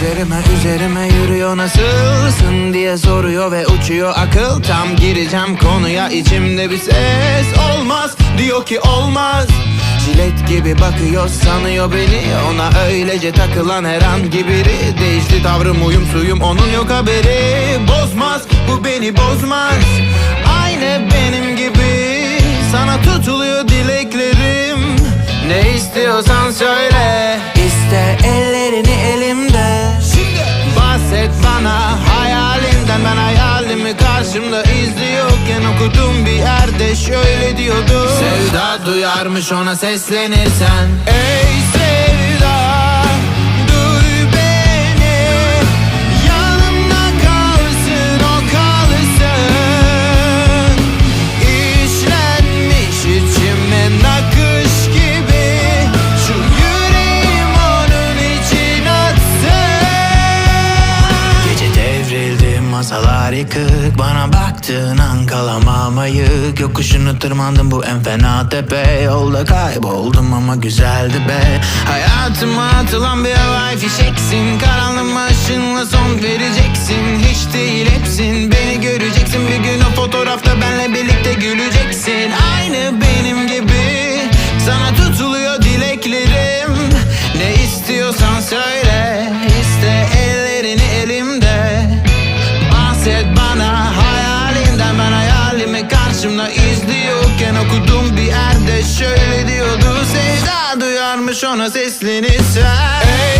Üzerime üzerime yürüyor nasılsın diye soruyor ve uçuyor akıl. Tam gireceğim konuya içimde bir ses Olmaz. Diyor ki olmaz. Jilet gibi bakıyor sanıyor beni. Ona öylece takılan herhangi biri. Değişti tavrım uyum suyum onun yok haberi. Bozmaz bu beni bozmaz. Aynı benim gibi. Sana tutuluyor dileklerim. Ne istiyorsan söyle Bahset bana hayalinden Ben hayalimi karşımda izliyorken Okudum bir yerde şöyle diyordu Sevda duyarmış ona seslenirsen. Ey sevda masalar yıkık Bana baktığın an kalamam ayık. Yokuşunu tırmandım bu en fena tepe. Yolda kayboldum ama güzeldi be. Hayatıma atılan bir havai fişeksin. Karanlığıma ışınla son vereceksin. Hiç değil hepsin. Beni göreceksin. Bir gün o fotoğrafta benle birlikte güleceksin. Aynı benim gibi. Sana tutuluyor dileklerim duyarmış ona seslenirsen Ey